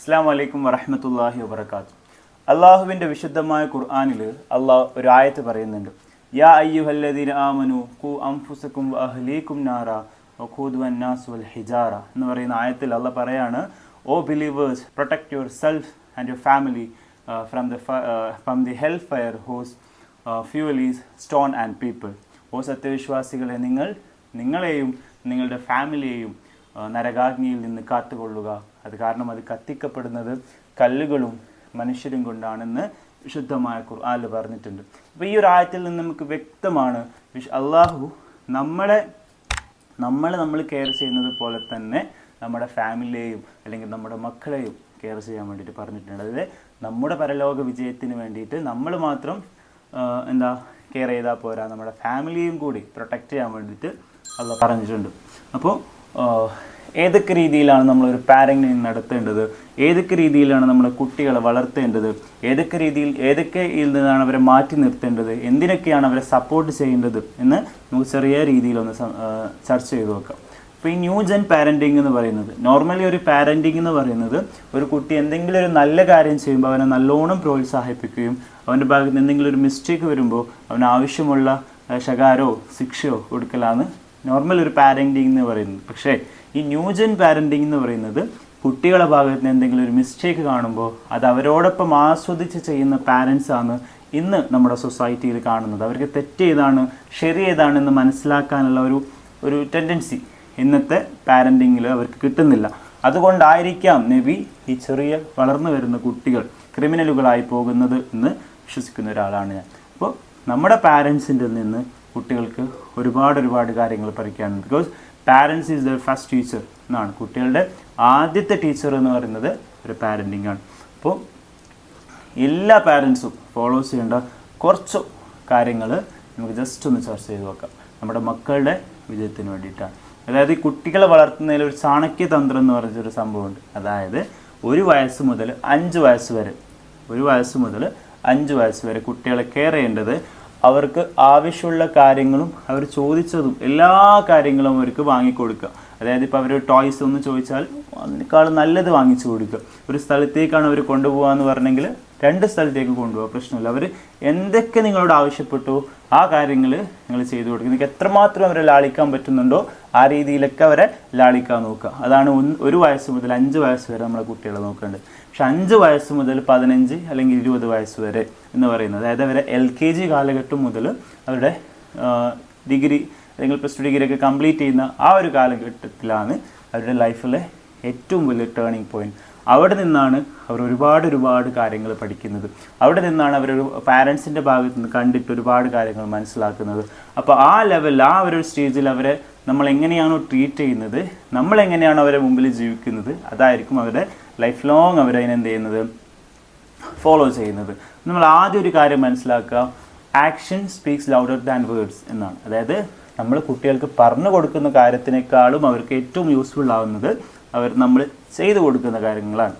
അസ്സാം വലൈക്കും വറഹമത്തല്ലാഹി വബർക്കാത്തു അള്ളാഹുവിന്റെ വിശുദ്ധമായ ഖുർആാനിൽ അള്ളാഹ് ഒരു ആയത്ത് പറയുന്നുണ്ട്. യാ അയ്യുഹല്ലദീന ആമനു കു അംഫുസക്കും അഹ്ലീക്കും നാറ വഖൂദുവന്നാസ് വൽ ഹിജാറ എന്ന് പറയുന്ന ആയത്തിൽ അള്ളാഹ് പറയാണ് O believers protect your self and your family from the from the health fire whose fuel is stone and people. ഓ സത്യവിശ്വാസികളെ നിങ്ങൾ നിങ്ങളെയും നിങ്ങളുടെ ഫാമിലിയെയും നരകാഗ്നിയിൽ നിന്ന് കാത്തുകൊള്ളുക. അത് കാരണം അത് കത്തിക്കപ്പെടുന്നത് കല്ലുകളും മനുഷ്യരും കൊണ്ടാണെന്ന് വിശുദ്ധമായ ഖുർആാനിൽ പറഞ്ഞിട്ടുണ്ട്. അപ്പോൾ ഈ ഒരു ആയത്തിൽ നിന്ന് നമുക്ക് വ്യക്തമാണ് അള്ളാഹു നമ്മളെ നമ്മളെ നമ്മൾ കെയർ ചെയ്യുന്നത് പോലെ തന്നെ നമ്മുടെ ഫാമിലിയെയും അല്ലെങ്കിൽ നമ്മുടെ മക്കളെയും കെയർ ചെയ്യാൻ വേണ്ടിയിട്ട് പറഞ്ഞിട്ടുണ്ട്. അതായത് നമ്മുടെ പരലോക വിജയത്തിന് വേണ്ടിയിട്ട് നമ്മൾ മാത്രം എന്താ കെയർ ചെയ്താൽ പോരാ. നമ്മുടെ ഫാമിലിയും കൂടി പ്രൊട്ടക്റ്റ് ചെയ്യാൻ വേണ്ടിയിട്ട് അള്ള പറഞ്ഞിട്ടുണ്ട്. അപ്പോൾ ഏതൊക്കെ രീതിയിലാണ് നമ്മൾ ഒരു പാരന്റിങ് നടത്തേണ്ടത്? ഏതൊക്കെ രീതിയിലാണ് നമ്മൾ കുട്ടികളെ വളർത്തേണ്ടത്? ഏതൊക്കെ രീതിയിൽ ഏതൊക്കെ ഇതിൽ നിന്നാണ് അവരെ മാറ്റി നിർത്തേണ്ടത്? എന്തിനൊക്കെയാണ് അവരെ സപ്പോർട്ട് ചെയ്യേണ്ടത്? എന്ന് നമുക്ക് ചെറിയ രീതിയിലൊന്ന് ചർച്ച ചെയ്ത് നോക്കാം. ഇപ്പോൾ ഈ ന്യൂ ജെൻ പാരന്റിങ് എന്ന് പറയുന്നത് നോർമലി ഒരു പാരന്റിങ് എന്ന് പറയുന്നത് ഒരു കുട്ടി എന്തെങ്കിലും ഒരു നല്ല കാര്യം ചെയ്യുമ്പോൾ അവനെ നല്ലോണം പ്രോത്സാഹിപ്പിക്കുകയും അവന്റെ ഭാഗത്ത് നിന്ന് എന്തെങ്കിലും ഒരു മിസ്റ്റേക്ക് വരുമ്പോൾ അവന് ആവശ്യമുള്ള ശകാരോ ശിക്ഷയോ കൊടുക്കലാണ് നോർമൽ ഒരു പാരന്റിങ് എന്ന് പറയുന്നത്. പക്ഷേ ഈ ന്യൂജൻ പാരന്റിങ് എന്ന് പറയുന്നത് കുട്ടികളുടെ ഭാഗത്ത് നിന്ന് എന്തെങ്കിലും ഒരു മിസ്റ്റേക്ക് കാണുമ്പോൾ അത് അവരോടൊപ്പം ആസ്വദിച്ച് ചെയ്യുന്ന പാരൻസ് ആണ് ഇന്ന് നമ്മുടെ സൊസൈറ്റിയിൽ കാണുന്നത്. അവർക്ക് തെറ്റേതാണ് ശരി ഏതാണെന്ന് മനസ്സിലാക്കാനുള്ള ഒരു ഒരു ടെൻഡൻസി ഇന്നത്തെ പാരന്റിങ്ങിൽ അവർക്ക് കിട്ടുന്നില്ല. അതുകൊണ്ടായിരിക്കാം നബി ഈ ചെറിയ വളർന്നു വരുന്ന കുട്ടികൾ ക്രിമിനലുകളായി പോകുന്നത് എന്ന് വിശ്വസിക്കുന്ന ഒരാളാണ് ഞാൻ. അപ്പോൾ നമ്മുടെ പാരൻസിന്റെ നിന്ന് കുട്ടികൾക്ക് ഒരുപാട് ഒരുപാട് കാര്യങ്ങൾ പഠിക്കാനുണ്ട് because parents is the first teacher എന്നാണ്. കുട്ടികളുടെ ആദ്യത്തെ ടീച്ചർ എന്ന് പറയുന്നത് ഒരു പാരന്റിങ് ആണ്. അപ്പോൾ എല്ലാ പാരൻസും ഫോളോ ചെയ്യേണ്ട കുറച്ച് കാര്യങ്ങൾ നമുക്ക് ജസ്റ്റ് ഒന്ന് ചർച്ച ചെയ്ത് നോക്കാം. നമ്മുടെ മക്കളുടെ വിജയത്തിന് വേണ്ടിയിട്ടാണ്. അതായത് കുട്ടികളെ വളർത്തുന്നതിൽ ഒരു ചാണക്യ തന്ത്രം എന്ന് പറഞ്ഞൊരു സംഭവമുണ്ട്. അതായത് ഒരു വയസ്സ് മുതൽ അഞ്ച് വയസ്സ് വരെ ഒരു വയസ്സ് മുതൽ അഞ്ച് വയസ്സ് വരെ കുട്ടികളെ കെയർ ചെയ്യേണ്ടത് അവർക്ക് ആവശ്യമുള്ള കാര്യങ്ങളും അവർ ചോദിച്ചതും എല്ലാ കാര്യങ്ങളും അവർക്ക് വാങ്ങിക്കൊടുക്കുക. അതായത് ഇപ്പോൾ അവർ ടോയ്സ് ഒന്ന് ചോദിച്ചാൽ അതിനേക്കാൾ നല്ലത് വാങ്ങിച്ചു കൊടുക്കുക. ഒരു സ്ഥലത്തേക്കാണ് അവർ കൊണ്ടുപോകാന്ന് പറഞ്ഞെങ്കിൽ രണ്ട് സ്ഥലത്തേക്ക് കൊണ്ടുപോകുക പ്രശ്നമില്ല. അവർ എന്തൊക്കെ നിങ്ങളോട് ആവശ്യപ്പെട്ടു ആ കാര്യങ്ങൾ നിങ്ങൾ ചെയ്തു കൊടുക്കുക. നിങ്ങൾക്ക് എത്രമാത്രം അവരെ ലാളിക്കാൻ പറ്റുന്നുണ്ടോ ആ രീതിയിലൊക്കെ അവരെ ലാളിക്കാൻ നോക്കുക. അതാണ് ഒരു വയസ്സ് മുതൽ അഞ്ച് വയസ്സ് വരെ നമ്മളെ കുട്ടികളെ നോക്കേണ്ടത്. പക്ഷെ അഞ്ച് വയസ്സ് മുതൽ പതിനഞ്ച് അല്ലെങ്കിൽ ഇരുപത് വയസ്സ് വരെ എന്ന് പറയുന്നത്. അതായത് അവരെ എൽ കെ ജി കാലഘട്ടം മുതൽ അവരുടെ ഡിഗ്രി അല്ലെങ്കിൽ പ്ലസ് ടു ഡിഗ്രി ഒക്കെ കംപ്ലീറ്റ് ചെയ്യുന്ന ആ ഒരു കാലഘട്ടത്തിലാണ് അവരുടെ ലൈഫിലെ ഏറ്റവും വലിയ ടേണിംഗ് പോയിന്റ് അവിടെ നിന്നാണ് അവർ ഒരുപാട് ഒരുപാട് കാര്യങ്ങൾ പഠിക്കുന്നത്. അവിടെ നിന്നാണ് അവരൊരു പാരൻസിന്റെ ഭാഗത്ത് നിന്ന് കണ്ടിട്ട് ഒരുപാട് കാര്യങ്ങൾ മനസ്സിലാക്കുന്നത്. അപ്പോൾ ആ ലെവൽ ആ ഒരു സ്റ്റേജിൽ അവരെ നമ്മൾ എങ്ങനെയാണോ ട്രീറ്റ് ചെയ്യുന്നത് നമ്മൾ എങ്ങനെയാണോ അവരെ മുമ്പിൽ ജീവിക്കുന്നത് അതായിരിക്കും അവരുടെ ലൈഫ് ലോങ് അവരതിനെന്ത് ചെയ്യുന്നത്? ഫോളോ ചെയ്യുന്നത്. നമ്മൾ ആദ്യം ഒരു കാര്യം മനസ്സിലാക്കുക. Action speaks louder than words എന്നാണ്. അതായത് നമ്മൾ കുട്ടികൾക്ക് പറഞ്ഞു കൊടുക്കുന്ന കാര്യത്തിനേക്കാളും അവർക്ക് ഏറ്റവും യൂസ്ഫുൾ ആവുന്നത് അവർ നമ്മൾ ചെയ്തു കൊടുക്കുന്ന കാര്യങ്ങളാണ്.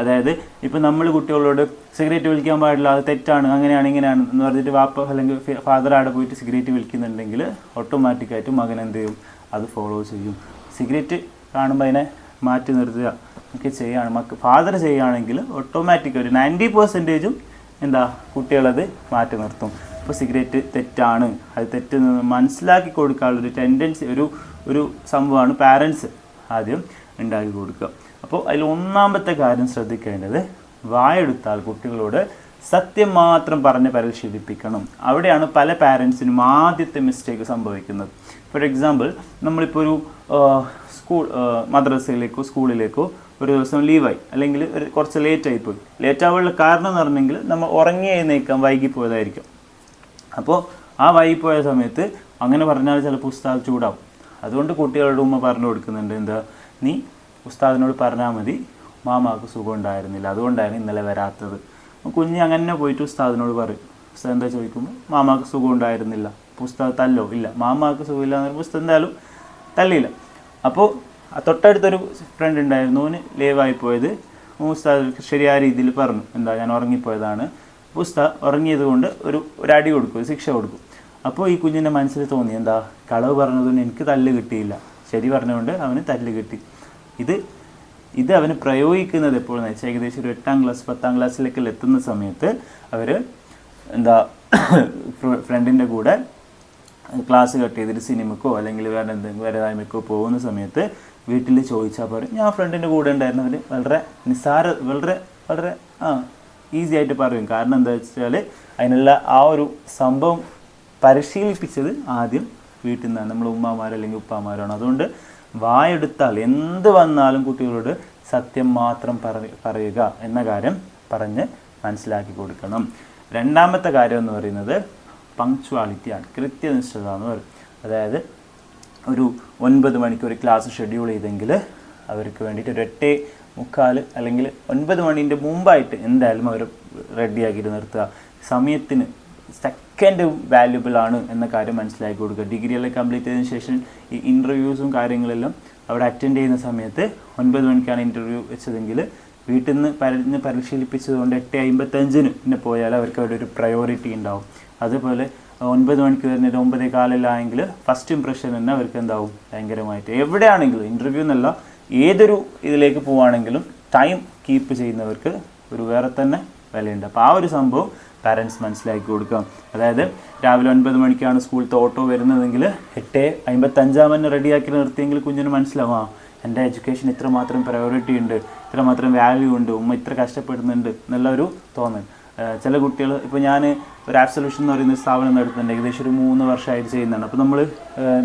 അതായത് ഇപ്പം നമ്മൾ കുട്ടികളോട് സിഗരറ്റ് വലിക്കാൻ പാടില്ല അത് തെറ്റാണ് അങ്ങനെയാണ് ഇങ്ങനെയാണ് എന്ന് പറഞ്ഞിട്ട് വാപ്പ അല്ലെങ്കിൽ ഫാദർ അവിടെ പോയിട്ട് സിഗരറ്റ് വലിക്കുന്നുണ്ടെങ്കിൽ ഓട്ടോമാറ്റിക്കായിട്ട് മകൻ എന്ത് ചെയ്യും? അത് ഫോളോ ചെയ്യും. സിഗരറ്റ് കാണുമ്പോൾ അതിനെ മാറ്റി നിർത്തുക. ഒക്കെ ചെയ്യുകയാണ്. മക്ക ഫാദർ ചെയ്യുകയാണെങ്കിൽ ഓട്ടോമാറ്റിക് ഒരു നയന്റി പെർസെന്റേജും എന്താ കുട്ടികളത് മാറ്റി നിർത്തും. ഇപ്പോൾ സിഗരറ്റ് തെറ്റാണ്. അത് തെറ്റെന്ന് മനസ്സിലാക്കി കൊടുക്കാനുള്ള ഒരു ടെൻഡൻസി ഒരു ഒരു സംഭവമാണ് പാരൻസ് ആദ്യം ഉണ്ടാക്കി കൊടുക്കുക. അപ്പോൾ അതിൽ ഒന്നാമത്തെ കാര്യം ശ്രദ്ധിക്കേണ്ടത് വായെടുത്താൽ കുട്ടികളോട് സത്യം മാത്രം പറഞ്ഞ് പരിശീലിപ്പിക്കണം. അവിടെയാണ് പല പാരൻസിനും ആദ്യത്തെ മിസ്റ്റേക്ക് സംഭവിക്കുന്നത്. ഫോർ എക്സാമ്പിൾ നമ്മളിപ്പോൾ ഒരു സ്കൂൾ മദ്രസയിലേക്കോ സ്കൂളിലേക്കോ ഒരു ദിവസം ലീവായി അല്ലെങ്കിൽ ഒരു കുറച്ച് ലേറ്റായി പോയി. ലേറ്റ് ആവാനുള്ള കാരണം എന്ന് പറഞ്ഞെങ്കിൽ നമ്മൾ ഉറങ്ങി എഴുന്നേക്കാൻ വൈകിപ്പോയതായിരിക്കും അപ്പോൾ ആ വൈകിപ്പോയ സമയത്ത് അങ്ങനെ പറഞ്ഞാൽ ചിലപ്പോൾ ഉസ്താദ് ചൂടാവും. അതുകൊണ്ട് കുട്ടികളുടെ ഉമ്മ പറഞ്ഞു കൊടുക്കുന്നുണ്ട് എന്താ നീ ഉസ്താദിനോട് പറഞ്ഞാൽ മതി മാമാക്ക് സുഖം ഉണ്ടായിരുന്നില്ല. അതുകൊണ്ടായിരുന്നു ഇന്നലെ വരാത്തത്. കുഞ്ഞ് അങ്ങനെ പോയിട്ട് ഉസ്താദിനോട് പറയും ഉസ്താദ് എന്താ ചോദിക്കുമ്പോൾ മാമാക്ക് സുഖം ഉണ്ടായിരുന്നില്ല. പുസ്തകം തല്ലോ. ഇല്ല മാമാക്ക് സുഖമില്ല എന്ന് പറയുമ്പോൾ പുസ്തകം എന്തായാലും തല്ലിയില്ല. അപ്പോൾ തൊട്ടടുത്തൊരു ഫ്രണ്ട് ഉണ്ടായിരുന്നു. ഓന് ലീവായി പോയത്. ഉസ്താദ് ശരിയായ രീതിയിൽ പറഞ്ഞു. എന്താ ഞാൻ ഉറങ്ങിപ്പോയതാണ്. ഉസ്താദ് ഉറങ്ങിയത് കൊണ്ട് ഒരു ഒരു അടി കൊടുക്കും ശിക്ഷ കൊടുക്കും. അപ്പോൾ ഈ കുഞ്ഞിന്റെ മനസ്സിൽ തോന്നി എന്താ കളവ് പറഞ്ഞതുകൊണ്ട് എനിക്ക് തല്ല് കിട്ടിയില്ല. ശരി പറഞ്ഞുകൊണ്ട് അവന് തല്ല് കിട്ടി. ഇത് ഇത് അവന് പ്രയോഗിക്കുന്നത് എപ്പോഴെന്ന് വെച്ചാൽ ഏകദേശം ഒരു എട്ടാം ക്ലാസ് പത്താം ക്ലാസ്സിലേക്ക് എത്തുന്ന സമയത്ത് അവർ എന്താ ഫ്രണ്ടിന്റെ കൂടെ ക്ലാസ് കട്ട് ചെയ്തിട്ട് സിനിമക്കോ അല്ലെങ്കിൽ വേറെ എന്തെങ്കിലും വേറെ ഇതായ്മക്കോ പോകുന്ന സമയത്ത് വീട്ടിൽ ചോദിച്ചാൽ പറയും ഞാൻ ഫ്രണ്ടിന്റെ കൂടെ ഉണ്ടായിരുന്നവർ വളരെ നിസ്സാര വളരെ വളരെ ആ ഈസി ആയിട്ട് പറയും. കാരണം എന്താ വെച്ചാൽ അതിനുള്ള ആ ഒരു സംഭവം പരിശീലിപ്പിച്ചത് ആദ്യം വീട്ടിൽ നിന്നാണ്. നമ്മൾ ഉമ്മമാർ അല്ലെങ്കിൽ ഉപ്പാമാരാണ് അതുകൊണ്ട് വായെടുത്താൽ എന്ത് വന്നാലും കുട്ടികളോട് സത്യം മാത്രം പറ- പറയുക എന്ന കാര്യം പറഞ്ഞ് മനസ്സിലാക്കി കൊടുക്കണം. രണ്ടാമത്തെ കാര്യം എന്ന് പറയുന്നത് പങ്ക്ച്വാലിറ്റിയാണ് കൃത്യനിഷ്ഠത എന്ന് പറയും. അതായത് ഒരു ഒൻപത് മണിക്ക് ഒരു ക്ലാസ് ഷെഡ്യൂൾ ചെയ്തെങ്കിൽ അവർക്ക് വേണ്ടിയിട്ട് ഒരു എട്ടേ മുക്കാൽ അല്ലെങ്കിൽ ഒൻപത് മണിന്റെ മുമ്പായിട്ട് എന്തായാലും അവർ റെഡിയാക്കിയിട്ട് നിർത്തുക. സമയത്തിന് സെക്കൻഡ് വാല്യുബിൾ ആണ് എന്ന കാര്യം മനസ്സിലാക്കി കൊടുക്കുക. ഡിഗ്രി എല്ലാം കംപ്ലീറ്റ് ചെയ്തതിന് ശേഷം ഈ ഇന്റർവ്യൂസും കാര്യങ്ങളെല്ലാം അവിടെ അറ്റൻഡ് ചെയ്യുന്ന സമയത്ത് ഒൻപത് മണിക്കാണ് ഇന്റർവ്യൂ വെച്ചതെങ്കിൽ വീട്ടിൽ നിന്ന് പറഞ്ഞ് പരിശീലിപ്പിച്ചതുകൊണ്ട് എട്ട് അമ്പത്തഞ്ചിന് പിന്നെ പോയാൽ അവർക്ക് അവിടെ ഒരു പ്രയോറിറ്റി ഉണ്ടാവും. അതുപോലെ ഒൻപത് മണിക്ക് വരുന്ന ഒരു ഒമ്പതേ കാലിലായെങ്കിൽ ഫസ്റ്റ് ഇംപ്രഷൻ തന്നെ അവർക്ക് എന്താവും? ഭയങ്കരമായിട്ട്. എവിടെയാണെങ്കിലും ഇന്റർവ്യൂ എന്നല്ല ഏതൊരു ഇതിലേക്ക് പോവാണെങ്കിലും ടൈം കീപ്പ് ചെയ്യുന്നവർക്ക് ഒരു വേറെ തന്നെ വിലയുണ്ട്. അപ്പോൾ ആ ഒരു സംഭവം പാരൻസ് മനസ്സിലാക്കി കൊടുക്കാം. അതായത് രാവിലെ ഒൻപത് മണിക്കാണ് സ്കൂളിലത്തെ ഓട്ടോ വരുന്നതെങ്കിൽ എട്ട് അമ്പത്തഞ്ചാമന് റെഡിയാക്കി നിർത്തിയെങ്കിൽ കുഞ്ഞിന് മനസ്സിലാവും എന്റെ എഡ്യൂക്കേഷൻ ഇത്രമാത്രം പ്രയോറിറ്റി ഉണ്ട് ഇത്രമാത്രം വാല്യൂ ഉണ്ട് ഉമ്മ ഇത്ര കഷ്ടപ്പെടുന്നുണ്ട് എന്നുള്ള ഒരു തോന്നൽ. ചില കുട്ടികൾ ഇപ്പോൾ ഞാൻ ഒരു ആപ്പ് സൊല്യൂഷൻ എന്ന് പറയുന്ന സ്ഥാപനം നടത്തുന്നുണ്ട്. ഏകദേശം ഒരു മൂന്ന് വർഷമായിട്ട് ചെയ്യുന്നുണ്ട്. അപ്പോൾ നമ്മൾ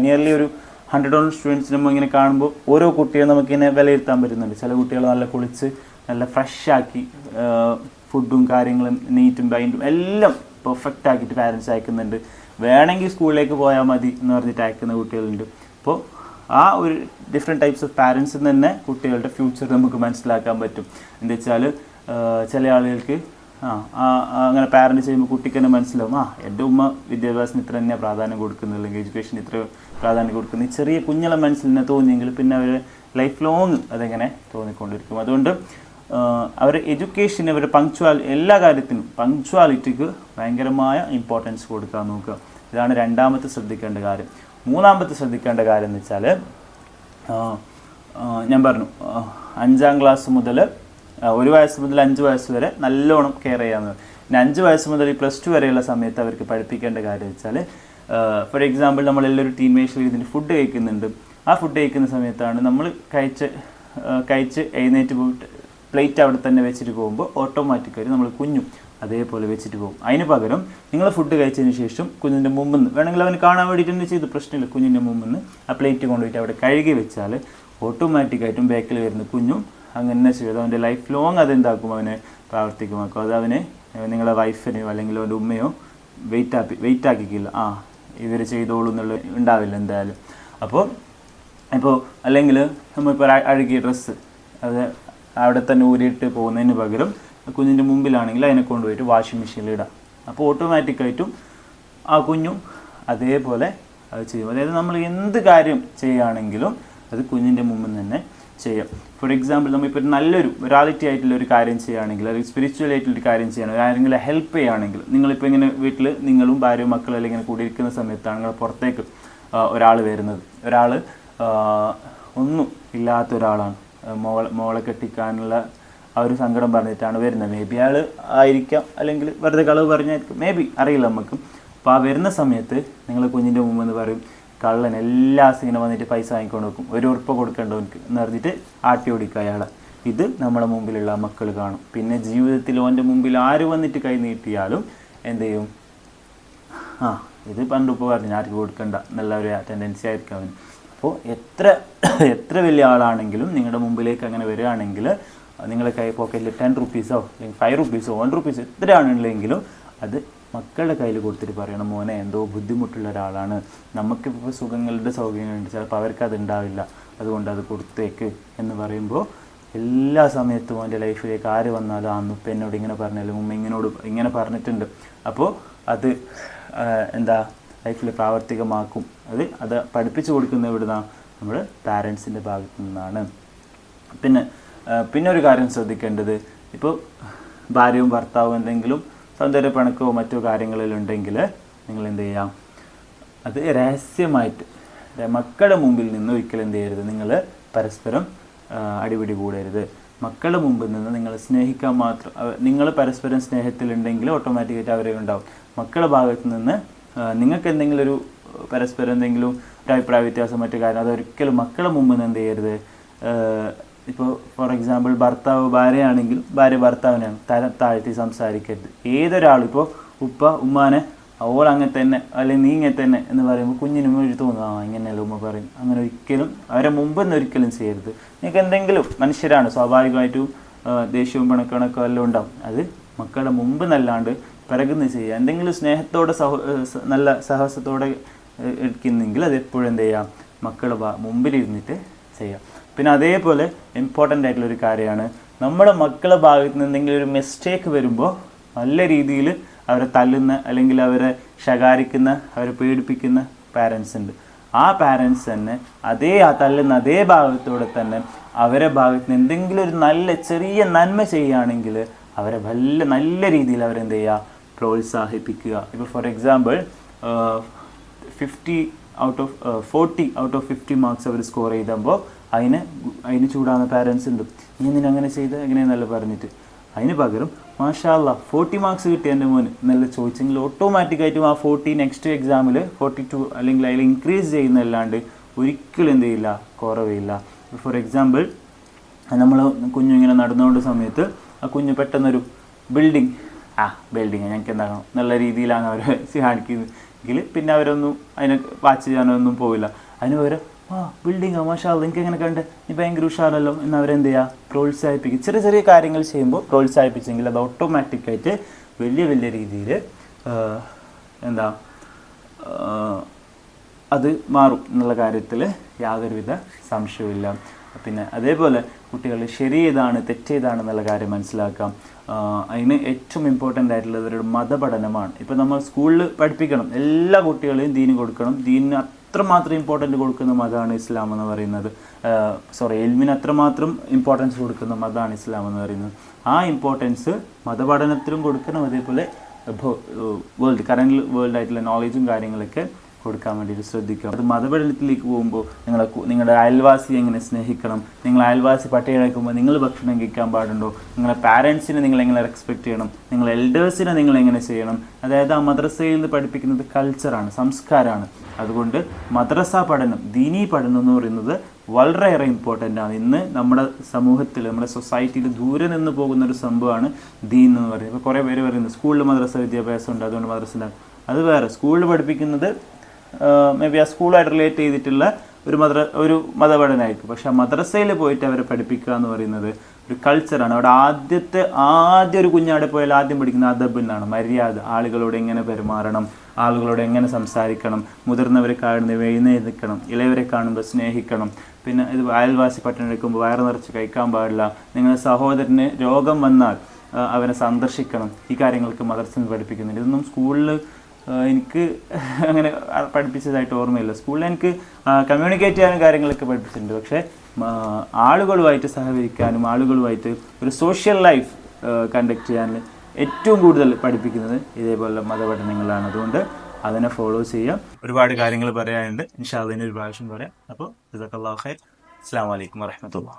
നിയർലി ഒരു ഹൺഡ്രഡ് ഓൺ സ്റ്റുഡൻസിനെ നമ്മൾ ഇങ്ങനെ കാണുമ്പോൾ ഓരോ കുട്ടിയെ നമുക്കിങ്ങനെ വിലയിരുത്താൻ പറ്റുന്നുണ്ട്. ചില കുട്ടികൾ നല്ല കുളിച്ച് നല്ല ഫ്രഷ് ആക്കി ഫുഡും കാര്യങ്ങളും നീറ്റും ബൈൻഡും എല്ലാം പെർഫെക്റ്റ് ആക്കിയിട്ട് പാരൻസ് അയക്കുന്നുണ്ട്. വേണമെങ്കിൽ സ്കൂളിലേക്ക് പോയാൽ മതി എന്ന് പറഞ്ഞിട്ട് അയക്കുന്ന കുട്ടികളുണ്ട്. അപ്പോൾ ആ ഒരു ഡിഫറെന്റ് ടൈപ്സ് ഓഫ് പാരൻസിൽ തന്നെ കുട്ടികളുടെ ഫ്യൂച്ചർ നമുക്ക് മനസ്സിലാക്കാൻ പറ്റും. എന്താ വെച്ചാൽ ചില ആളുകൾക്ക് ആ അങ്ങനെ പാരന്റ് ചെയ്യുമ്പോൾ കുട്ടിക്ക് തന്നെ മനസ്സിലാവും. ആ എന്റെ ഉമ്മ വിദ്യാഭ്യാസത്തിന് ഇത്ര തന്നെ പ്രാധാന്യം കൊടുക്കുന്നു അല്ലെങ്കിൽ എഡ്യൂക്കേഷൻ ഇത്ര പ്രാധാന്യം കൊടുക്കുന്നു ചെറിയ കുഞ്ഞുള്ള മനസ്സിൽ തന്നെ തോന്നിയെങ്കിൽ പിന്നെ അവർ ലൈഫ് ലോങ് അതെങ്ങനെ തോന്നിക്കൊണ്ടിരിക്കും. അതുകൊണ്ട് അവർ എഡ്യൂക്കേഷൻ അവരുടെ പങ്ക്ച്വാലി എല്ലാ കാര്യത്തിനും പങ്ക്ച്വാലിറ്റിക്ക് ഭയങ്കരമായ ഇമ്പോർട്ടൻസ് കൊടുക്കാൻ നോക്കുക. ഇതാണ് രണ്ടാമത്തെ ശ്രദ്ധിക്കേണ്ട കാര്യം. മൂന്നാമത്തെ ശ്രദ്ധിക്കേണ്ട കാര്യം എന്ന് വെച്ചാൽ ഞാൻ പറഞ്ഞു അഞ്ചാം ക്ലാസ് മുതൽ ഒരു വയസ്സ് മുതൽ അഞ്ച് വയസ്സ് വരെ നല്ലോണം കെയർ ചെയ്യാമെന്ന് പിന്നെ അഞ്ച് വയസ്സ് മുതൽ ഈ പ്ലസ് ടു വരെയുള്ള സമയത്ത് അവർക്ക് പഠിപ്പിക്കേണ്ട കാര്യം വെച്ചാൽ ഫോർ എക്സാമ്പിൾ നമ്മളെല്ലാവരും ടീൻമേഴ്സിൽ ഇതിന്റെ ഫുഡ് കഴിക്കുന്നുണ്ട്. ആ ഫുഡ് കഴിക്കുന്ന സമയത്താണ് നമ്മൾ കഴിച്ച് കഴിച്ച് എഴുന്നേറ്റ് പോയിട്ട് പ്ലേറ്റ് അവിടെ തന്നെ വെച്ചിട്ട് പോകുമ്പോൾ ഓട്ടോമാറ്റിക്കായി നമ്മൾ കുഞ്ഞു അതേപോലെ വെച്ചിട്ട് പോകും. അതിന് പകരം നിങ്ങൾ ഫുഡ് കഴിച്ചതിന് ശേഷം കുഞ്ഞിന്റെ മുമ്പിൽ നിന്ന് വേണമെങ്കിൽ അവന് കാണാൻ വേണ്ടിയിട്ട് തന്നെ ചെയ്ത് പ്രശ്നമില്ല. കുഞ്ഞിന്റെ മുമ്പിൽ നിന്ന് ആ പ്ലേറ്റ് കൊണ്ടുപോയിട്ട് അവിടെ കഴുകി വെച്ചാൽ ഓട്ടോമാറ്റിക്കായിട്ടും ബാക്കിൽ വരുന്ന കുഞ്ഞും അങ്ങനെ ചെയ്തു. അവന്റെ ലൈഫ് ലോങ് അതെന്താക്കും അവനെ പ്രാവർത്തികമാക്കും അത് അവനെ നിങ്ങളുടെ വൈഫിനെയോ അല്ലെങ്കിൽ അവന്റെ ഉമ്മയോ വെയിറ്റ് ആക്കി വെയിറ്റ് ആക്കിക്കില്ല. ആ ഇവർ ചെയ്തോളൂ എന്നുള്ള ഉണ്ടാവില്ല എന്തായാലും. അപ്പോൾ ഇപ്പോൾ അല്ലെങ്കിൽ നമ്മളിപ്പോൾ അഴുകിയ ഡ്രസ്സ് അത് അവിടെ തന്നെ ഊരിയിട്ട് പോകുന്നതിന് പകരം കുഞ്ഞിന്റെ മുമ്പിലാണെങ്കിൽ അതിനെ കൊണ്ടുപോയിട്ട് വാഷിംഗ് മെഷീനിൽ ഇടാം. അപ്പോൾ ഓട്ടോമാറ്റിക്കായിട്ടും ആ കുഞ്ഞും അതേപോലെ അത് ചെയ്യും. അതായത് നമ്മൾ എന്ത് കാര്യം ചെയ്യുകയാണെങ്കിലും അത് കുഞ്ഞിന്റെ മുമ്പിൽ തന്നെ ചെയ്യാം. ഫോർ എക്സാമ്പിൾ നമ്മളിപ്പോൾ ഒരു നല്ലൊരു മൊറാലിറ്റി ആയിട്ടുള്ള ഒരു കാര്യം ചെയ്യുകയാണെങ്കിൽ അല്ലെങ്കിൽ സ്പിരിച്വൽ ആയിട്ടുള്ള ഒരു കാര്യം ചെയ്യുകയാണെങ്കിൽ ആരെങ്കിലും ഹെൽപ്പ് ചെയ്യുകയാണെങ്കിൽ നിങ്ങളിപ്പോൾ ഇങ്ങനെ വീട്ടിൽ നിങ്ങളും ഭാര്യയും മക്കളും അല്ലെങ്കിൽ ഇങ്ങനെ കൂടിയിരിക്കുന്ന സമയത്താണ് നിങ്ങൾ പുറത്തേക്ക് ഒരാൾ വരുന്നത്. ഒരാൾ ഒന്നും ഇല്ലാത്ത ഒരാളാണ്. മോളെ മോളെ കെട്ടിക്കാനുള്ള ആ ഒരു സങ്കടം പറഞ്ഞിട്ടാണ് വരുന്നത്. മേ ബി ആൾ ആയിരിക്കാം അല്ലെങ്കിൽ വെറുതെ കളവ് പറഞ്ഞായിരിക്കും. മേ ബി അറിയില്ല നമുക്ക്. അപ്പോൾ ആ വരുന്ന സമയത്ത് നിങ്ങൾ കുഞ്ഞിന്റെ മുമ്പ് എന്ന് പറയും കള്ളൻ എല്ലാ ഇങ്ങനെ വന്നിട്ട് പൈസ വാങ്ങിക്കൊണ്ട് വെക്കും. ഒരു ഉറുപ്പ കൊടുക്കേണ്ടവർക്ക് എന്ന് പറഞ്ഞിട്ട് ആട്ടി ഓടിക്കുക അയാളെ. ഇത് നമ്മുടെ മുമ്പിലുള്ള മക്കൾ കാണും. പിന്നെ ജീവിതത്തിൽ ഓന്റെ മുമ്പിൽ ആര് വന്നിട്ട് കൈ നീട്ടിയാലും എന്ത് ചെയ്യും? ആ ഇത് പണ്ട് പറഞ്ഞു ആർക്ക് കൊടുക്കണ്ട എന്നുള്ള ഒരു ടെൻഡൻസി ആയിരിക്കും അവന്. അപ്പോൾ എത്ര എത്ര വലിയ ആളാണെങ്കിലും നിങ്ങളുടെ മുമ്പിലേക്ക് അങ്ങനെ വരികയാണെങ്കിൽ നിങ്ങളുടെ കൈ പോക്കറ്റിൽ ടെൻ റുപ്പീസോ അല്ലെങ്കിൽ ഫൈവ് റുപ്പീസോ വൺ റുപ്പീസോ എത്രയാണെങ്കിലും അത് മക്കളുടെ കയ്യിൽ കൊടുത്തിട്ട് പറയണം മോനെ എന്തോ ബുദ്ധിമുട്ടുള്ള ഒരാളാണ്. നമുക്കിപ്പോൾ സുഖങ്ങളുടെ സൗകര്യങ്ങളുണ്ട് ചിലപ്പോൾ അവർക്ക് അത് ഉണ്ടാവില്ല. അതുകൊണ്ട് അത് കൊടുത്തേക്ക്. എന്ന് പറയുമ്പോൾ എല്ലാ സമയത്തും അവന്റെ ലൈഫിലേക്ക് ആര് വന്നാലും ഉപ്പ എന്നോട് ഇങ്ങനെ പറഞ്ഞാലും ഉമ്മ ഇങ്ങനോട് ഇങ്ങനെ പറഞ്ഞിട്ടുണ്ട്. അപ്പോൾ അത് എന്താ ലൈഫിൽ പ്രാവർത്തികമാക്കും. അത് അത് പഠിപ്പിച്ചു കൊടുക്കുന്ന എവിടുന്നാണ് നമ്മൾ പാരൻസിന്റെ ഭാഗത്തു നിന്നാണ്. പിന്നെ പിന്നെ ഒരു കാര്യം ശ്രദ്ധിക്കേണ്ടത്. ഇപ്പോൾ ഭാര്യയും ഭർത്താവും എന്തെങ്കിലും സൗന്ദര്യ പിണക്കോ മറ്റോ കാര്യങ്ങളിലുണ്ടെങ്കിൽ നിങ്ങൾ എന്ത് ചെയ്യാം? അത് രഹസ്യമായിട്ട് മക്കളുടെ മുമ്പിൽ നിന്ന് ഒരിക്കലും എന്ത് ചെയ്യരുത്. നിങ്ങൾ പരസ്പരം അടിപിടി കൂടരുത്. മക്കളുടെ മുമ്പിൽ നിന്ന് നിങ്ങൾ സ്നേഹിക്കാൻ മാത്രം നിങ്ങൾ പരസ്പരം സ്നേഹത്തിലുണ്ടെങ്കിൽ ഓട്ടോമാറ്റിക്കായിട്ട് അവരെ ഉണ്ടാവും. മക്കളുടെ ഭാഗത്ത് നിന്ന് നിങ്ങൾക്ക് എന്തെങ്കിലും ഒരു പരസ്പരം എന്തെങ്കിലും ഒരു അഭിപ്രായ വ്യത്യാസം മറ്റു കാര്യം അതൊരിക്കലും മക്കളുടെ മുമ്പിൽ നിന്ന് എന്ത് ചെയ്യരുത്. ഇപ്പോൾ ഫോർ എക്സാമ്പിൾ ഭർത്താവ് ഭാര്യയാണെങ്കിൽ ഭാര്യ ഭർത്താവിനാണ് തല താഴ്ത്തി സംസാരിക്കരുത്. ഏതൊരാളും ഇപ്പോൾ ഉപ്പ ഉമ്മാനെ ഓൾ അങ്ങനെ തന്നെ അല്ലെങ്കിൽ നീ ഇങ്ങനെ തന്നെ എന്ന് പറയുമ്പോൾ കുഞ്ഞിന് ഒരു തോന്നുന്നു ആ ഇങ്ങനെയല്ല ഉമ്മ പറയും. അങ്ങനെ ഒരിക്കലും അവരെ മുമ്പ് നിന്ന് ഒരിക്കലും ചെയ്യരുത്. നിങ്ങൾക്ക് എന്തെങ്കിലും മനുഷ്യരാണ് സ്വാഭാവികമായിട്ടും ദേഷ്യവും പിണക്കണക്കോ എല്ലാം ഉണ്ടാവും. അത് മക്കളുടെ മുമ്പ് നല്ലാണ്ട് പിറകുന്ന് ചെയ്യുക. എന്തെങ്കിലും സ്നേഹത്തോടെ നല്ല സാഹസത്തോടെ എടുക്കുന്നെങ്കിൽ അത് എപ്പോഴും എന്ത് ചെയ്യാം മക്കളുടെ മുമ്പിലിരുന്നിട്ട് ചെയ്യാം പിന്നെ അതേപോലെ ഇമ്പോർട്ടന്റ് ആയിട്ടുള്ള ഒരു കാര്യമാണ്. നമ്മുടെ മക്കളെ ഭാഗത്ത് നിന്ന് എന്തെങ്കിലും ഒരു മിസ്റ്റേക്ക് വരുമ്പോൾ നല്ല രീതിയിൽ അവരെ തല്ലുന്ന അല്ലെങ്കിൽ അവരെ ശകാരിക്കുന്ന അവരെ പേടിപ്പിക്കുന്ന പാരൻസ് ഉണ്ട്. ആ പാരൻസ് തന്നെ അതേ ആ തല്ലുന്ന അതേ ഭാഗത്തൂടെ തന്നെ അവരെ ഭാഗത്ത് നിന്ന് എന്തെങ്കിലും ഒരു നല്ല ചെറിയ നന്മ ചെയ്യുകയാണെങ്കിൽ അവരെ നല്ല നല്ല രീതിയിൽ അവരെന്ത് ചെയ്യുക? പ്രോത്സാഹിപ്പിക്കുക. ഇപ്പോൾ for example fifty out of forty out of fifty marks our score ചെയ്തപ്പോൾ അതിന് അതിന് ചൂടാകുന്ന പാരൻസ് ഉണ്ട്. നീ നിന്നെ അങ്ങനെ ചെയ്ത്? എങ്ങനെയെന്നല്ല പറഞ്ഞിട്ട്. അതിന് പകരം മാഷാല്ല ഫോർട്ടി മാർക്സ് കിട്ടിയ എന്റെ മോന്. നല്ല ചോദിച്ചെങ്കിൽ ഓട്ടോമാറ്റിക്കായിട്ടും ആ ഫോർട്ടി നെക്സ്റ്റ് എക്സാമിൽ ഫോർട്ടി ടു അല്ലെങ്കിൽ അതിൽ ഇൻക്രീസ് ചെയ്യുന്നതല്ലാണ്ട് ഒരിക്കലും എന്ത് ചെയ്യില്ല കുറവില്ല. ഫോർ എക്സാമ്പിൾ നമ്മൾ കുഞ്ഞു ഇങ്ങനെ നടന്നുകൊണ്ട് സമയത്ത് ആ കുഞ്ഞ് പെട്ടെന്നൊരു ബിൽഡിങ് ആ ബിൽഡിങ് ഞങ്ങൾക്ക് എന്താകണം നല്ല രീതിയിലാണ് അവർ കാണിക്കുന്നതെങ്കിൽ പിന്നെ അവരൊന്നും അതിനെ വാച്ച് ചെയ്യാനൊന്നും പോവില്ല. അതിന് പകരം ആ ബിൽഡിങ്ങാ മാഷാ നിങ്ങൾക്ക് എങ്ങനെ കണ്ട്? നീ ഭയങ്കര ഉഷാറല്ലോ. എന്ന് അവരെന്ത് ചെയ്യുക പ്രോത്സാഹിപ്പിക്കും. ചെറിയ ചെറിയ കാര്യങ്ങൾ ചെയ്യുമ്പോൾ പ്രോത്സാഹിപ്പിച്ചെങ്കിൽ അത് ഓട്ടോമാറ്റിക്കായിട്ട് വലിയ വലിയ രീതിയിൽ എന്താ അത് മാറും എന്നുള്ള കാര്യത്തിൽ യാതൊരുവിധ സംശയവുമില്ല. പിന്നെ അതേപോലെ കുട്ടികൾ ശരി ഏതാണ് തെറ്റേതാണ് എന്നുള്ള കാര്യം മനസ്സിലാക്കാം. അതിന് ഏറ്റവും ഇമ്പോർട്ടന്റ് ആയിട്ടുള്ളത് അവരുടെ മതപഠനമാണ്. ഇപ്പോൾ നമ്മൾ സ്കൂളിൽ പഠിപ്പിക്കണം. എല്ലാ കുട്ടികളെയും ദീന് കൊടുക്കണം. ദീനിന് അത്രമാത്രം ഇമ്പോർട്ടന്റ് കൊടുക്കുന്ന മതമാണ് ഇസ്ലാം എന്ന് പറയുന്നത്. സോറി എൽമിന് അത്രമാത്രം ഇമ്പോർട്ടൻസ് കൊടുക്കുന്ന മതമാണ് ഇസ്ലാം എന്ന് പറയുന്നത്. ആ ഇമ്പോർട്ടൻസ് മതപഠനത്തിലും കൊടുക്കണം അതേപോലെ വേൾഡ് കറന്റ് വേൾഡ് ആയിട്ടുള്ള നോളജും കാര്യങ്ങളൊക്കെ കൊടുക്കാൻ വേണ്ടിയിട്ട് ശ്രദ്ധിക്കണം. അത് മതപഠനത്തിലേക്ക് പോകുമ്പോൾ നിങ്ങളെ നിങ്ങളുടെ അയൽവാസി എങ്ങനെ സ്നേഹിക്കണം? നിങ്ങൾ അയൽവാസി പട്ടിക കഴിക്കുമ്പോൾ നിങ്ങൾ ഭക്ഷണം കഴിക്കാൻ പാടുണ്ടോ? നിങ്ങളുടെ പാരൻസിനെ നിങ്ങൾ എങ്ങനെ റെസ്പെക്റ്റ് ചെയ്യണം? നിങ്ങൾ എൽഡേഴ്സിനെ നിങ്ങൾ എങ്ങനെ ചെയ്യണം? അതായത് ആ മദ്രസയിൽ നിന്ന് പഠിപ്പിക്കുന്നത് കൾച്ചറാണ് സംസ്കാരമാണ്. അതുകൊണ്ട് മദ്രസ പഠനം ദീനീ പഠനം എന്ന് പറയുന്നത് വളരെയേറെ ഇമ്പോർട്ടന്റ് ആണ്. ഇന്ന് നമ്മുടെ സമൂഹത്തിൽ നമ്മുടെ സൊസൈറ്റിയിൽ ദൂരെ നിന്ന് പോകുന്ന ഒരു സംഭവമാണ് ദീൻ എന്ന് പറയുന്നത്. ഇപ്പോൾ കുറേ പേര് പറയുന്നത് സ്കൂളിൽ മദ്രസ വിദ്യാഭ്യാസം ഉണ്ട് അതുകൊണ്ട് മദ്രസ അത് വേറെ സ്കൂളിൽ പഠിപ്പിക്കുന്നത് മേ ബി ആ സ്കൂളായിട്ട് റിലേറ്റ് ചെയ്തിട്ടുള്ള ഒരു മദ്ര ഒരു മതപഠനമായിരിക്കും പക്ഷെ ആ മദ്രസയിൽ പോയിട്ട് അവരെ പഠിപ്പിക്കുക എന്ന് പറയുന്നത് ഒരു കൾച്ചറാണ് അവിടെ ആദ്യത്തെ ആദ്യം ഒരു കുഞ്ഞാടെ പോയാൽ ആദ്യം പഠിക്കുന്ന അദബ് എന്നാണ്. മര്യാദ. ആളുകളോട് എങ്ങനെ പെരുമാറണം? ആളുകളോട് എങ്ങനെ സംസാരിക്കണം? മുതിർന്നവരെ കാണുന്ന എഴുന്നേൽക്കണം ഇളയവരെ കാണുമ്പോൾ സ്നേഹിക്കണം. പിന്നെ ഇത് അയൽവാസി പട്ടണം എടുക്കുമ്പോൾ വയറ് നിറച്ച് കഴിക്കാൻ പാടില്ല. നിങ്ങളുടെ സഹോദരന് രോഗം വന്നാൽ അവനെ സന്ദർശിക്കണം. ഈ കാര്യങ്ങൾക്ക് മദർസിൽ പഠിപ്പിക്കുന്നുണ്ട്. ഇതൊന്നും സ്കൂളിൽ എനിക്ക് അങ്ങനെ പഠിപ്പിച്ചതായിട്ട് ഓർമ്മയില്ല. സ്കൂളിൽ എനിക്ക് കമ്മ്യൂണിക്കേറ്റ് ചെയ്യാനും കാര്യങ്ങളൊക്കെ പഠിപ്പിച്ചിട്ടുണ്ട്. പക്ഷേ ആളുകളുമായിട്ട് സഹകരിക്കാനും ആളുകളുമായിട്ട് ഒരു സോഷ്യൽ ലൈഫ് കണ്ടക്ട് ചെയ്യാൻ ഏറ്റവും കൂടുതൽ പഠിപ്പിക്കുന്നത് ഇതേപോലെ മതപഠനങ്ങളാണ്. അതുകൊണ്ട് അതിനെ ഫോളോ ചെയ്യാം. ഒരുപാട് കാര്യങ്ങൾ പറയാനുണ്ട്. ഇൻഷാ അതിന് ഒരു പ്രാവശ്യം പറയാം. അപ്പോൾ ഇതൊക്കെ അസ്സാം വലൈക്കും വരഹമത്തുള്ള